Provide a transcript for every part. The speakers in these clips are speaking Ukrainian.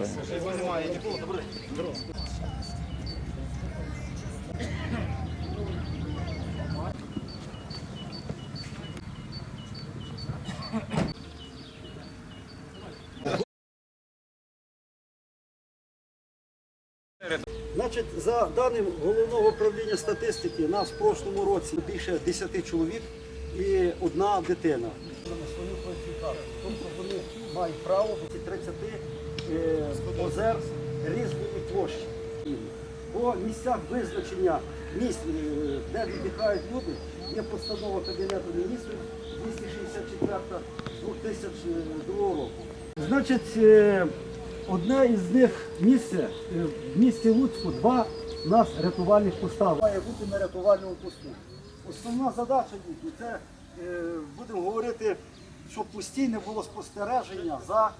Дякую. Значить, за даним головного управління статистики, нас в прошлому році більше 10 чоловік і одна дитина. Тобто вони мають право до 30 е, озер різної площі. По місцях визначення місць, е, де віддихають люди, є постанова Кабінету міністрів 264 2002 року. Значить, е, одне із них місце е, в місті Луцьку, два нас рятувальних поста. Має бути на рятувальному посту. Основна задача їхня це е, будемо говорити, щоб постійне було спостереження за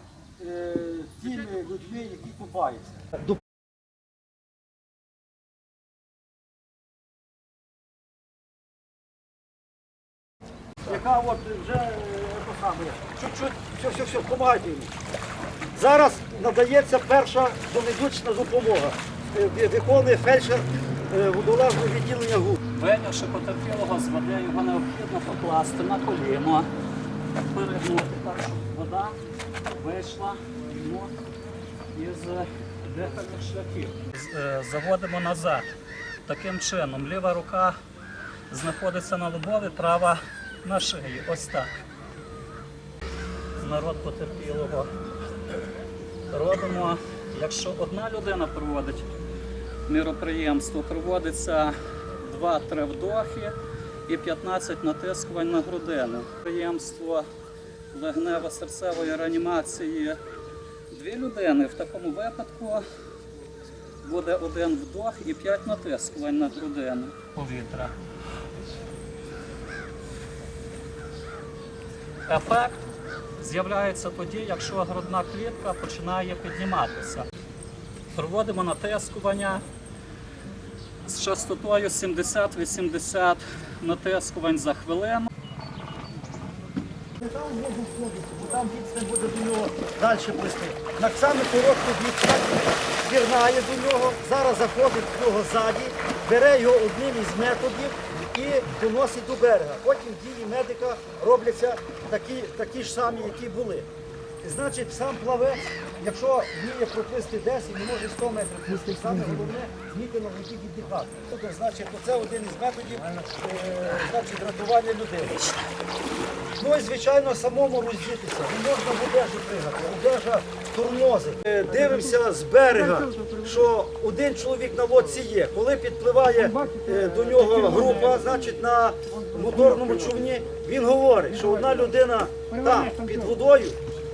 е, тими людьми, які купаються. Яка от вже е, то саме, чуть-чуть, все, все, все, допомагайте йому. Зараз надається перша домедична допомога. Е, Виконує фельдшер водолазного відділення ГУ. Вийнявши потерпілого з води, його необхідно покласти на коліно, перегнути вода вийшла йому із дихальних шляхів. Е, Заводимо назад. Таким чином, ліва рука знаходиться на лобові, права на шиї. Ось так. Народ потерпілого. Робимо, якщо одна людина проводить міроприємство проводиться 2-3 вдохи і 15 натискувань на грудину. Приємство легнево-серцевої реанімації дві людини. В такому випадку буде один вдох і 5 натискувань на грудину повітря. Ефект з'являється тоді, якщо грудна клітка починає підніматися. Проводимо натискування з частотою 70-80 натискувань за хвилину. Там там відстань буде до нього далі плисти. На саме коротку відстань пірнає до нього, зараз заходить в нього ззаді, бере його одним із методів і доносить до берега. Потім дії медика робляться такі, такі ж самі, які були. Значить, сам плавець, якщо вміє проплисти 10, не може 100 метрів плисти, саме головне вміти на воді. Тобто, значить, це один із методів е, значить, рятування людини. Ну і звичайно самому роздітися. Не можна в одежі пригати, одежа турмозить. Е, Дивимося з берега, що один чоловік на лодці є. Коли підпливає е, до нього група, значить на моторному човні, він говорить, що одна людина там під водою,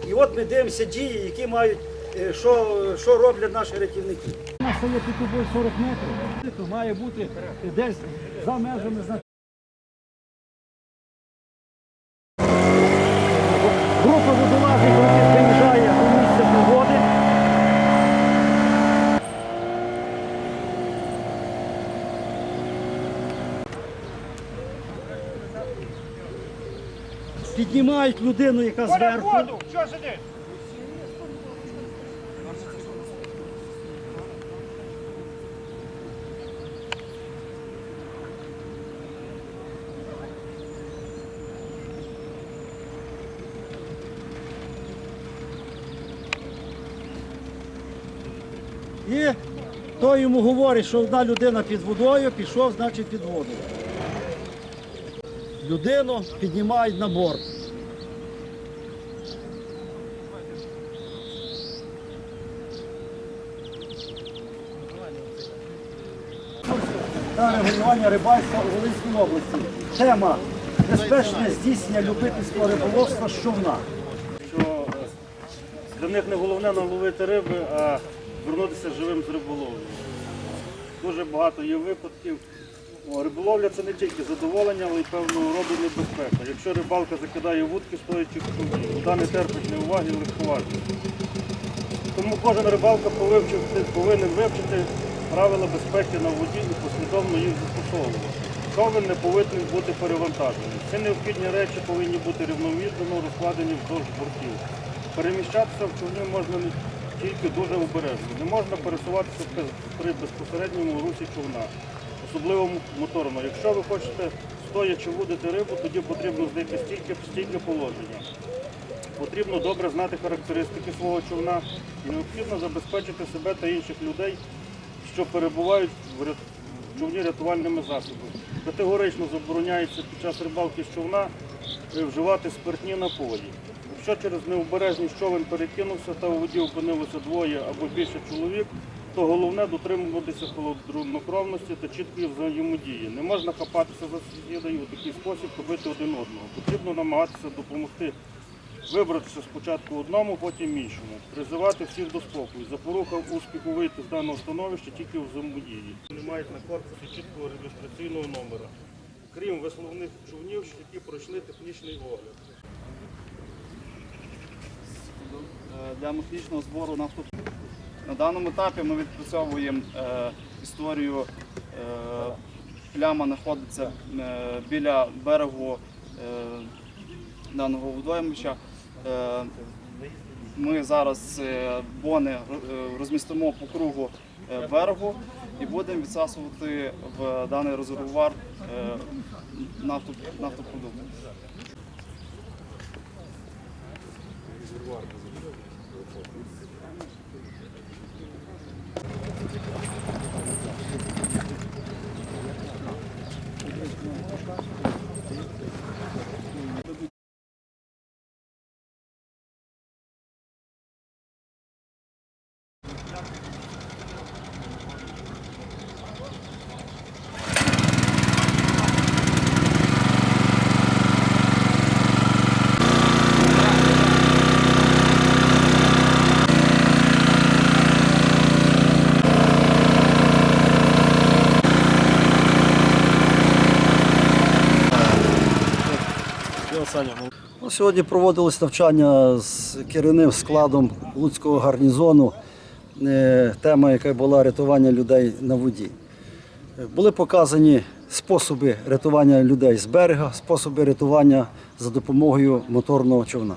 і от ми дивимося дії, які мають, е, що, що роблять наші рятівники. У нас є під 40 метрів, має бути десь за межами Піднімають людину, яка зверху. І той йому говорить, що одна людина під водою, пішов, значить під воду. Людину піднімають на борт. Та регулювання рибальства у Волинській області. Тема безпечне здійснення любительського риболовства з човна. що е, для них не головне наловити риби, а вернутися живим з риболовлі. Дуже багато є випадків. Риболовля це не тільки задоволення, але й певного роду небезпека. Якщо рибалка закидає вудки, стоячи в човні, вода не терпить неуваги і. Тому кожен рибалка повинен вивчити правила безпеки на воді і послідовно їх застосовувати. Човен не повинен бути перевантажений. Ці необхідні речі повинні бути рівновідно розкладені вздовж бортів. Переміщатися в човні можна не тільки дуже обережно. Не можна пересуватися при безпосередньому русі човна, особливо моторно. Якщо ви хочете стоячи вудити рибу, тоді потрібно знайти стільки, стільки положення. Потрібно добре знати характеристики свого човна і необхідно забезпечити себе та інших людей, що перебувають в човні рятувальними засобами. Категорично забороняється під час рибалки з човна вживати спиртні напої. Якщо через необережність човен перекинувся та у воді опинилося двоє або більше чоловік, то головне дотримуватися холоднокровності та чіткої взаємодії. Не можна хапатися за сусіда у такий спосіб побити один одного. Потрібно намагатися допомогти вибратися спочатку одному, потім іншому. Призивати всіх до спокою. Запорука успіху вийти з даного становища тільки у взаємодії. Вони мають на корпусі чіткого реєстраційного номера, крім весловних човнів, які пройшли технічний огляд. Е, для механічного збору у нас тут на даному етапі ми відпрацьовуємо е, історію. Е, пляма знаходиться е, біля берегу е, даного водоймища. Е, ми зараз е, бони е, розмістимо по кругу берегу і будемо відсасувати в даний резервуар нафтопродукти. Ну, Сьогодні проводилось навчання з керівним складом Луцького гарнізону. Е, Тема, яка була рятування людей на воді. Були показані способи рятування людей з берега, способи рятування за допомогою моторного човна.